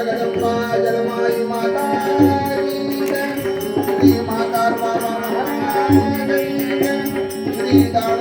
జగదంబా జగమాయి మాతా శ్రీ మాతా శ్రీ దాన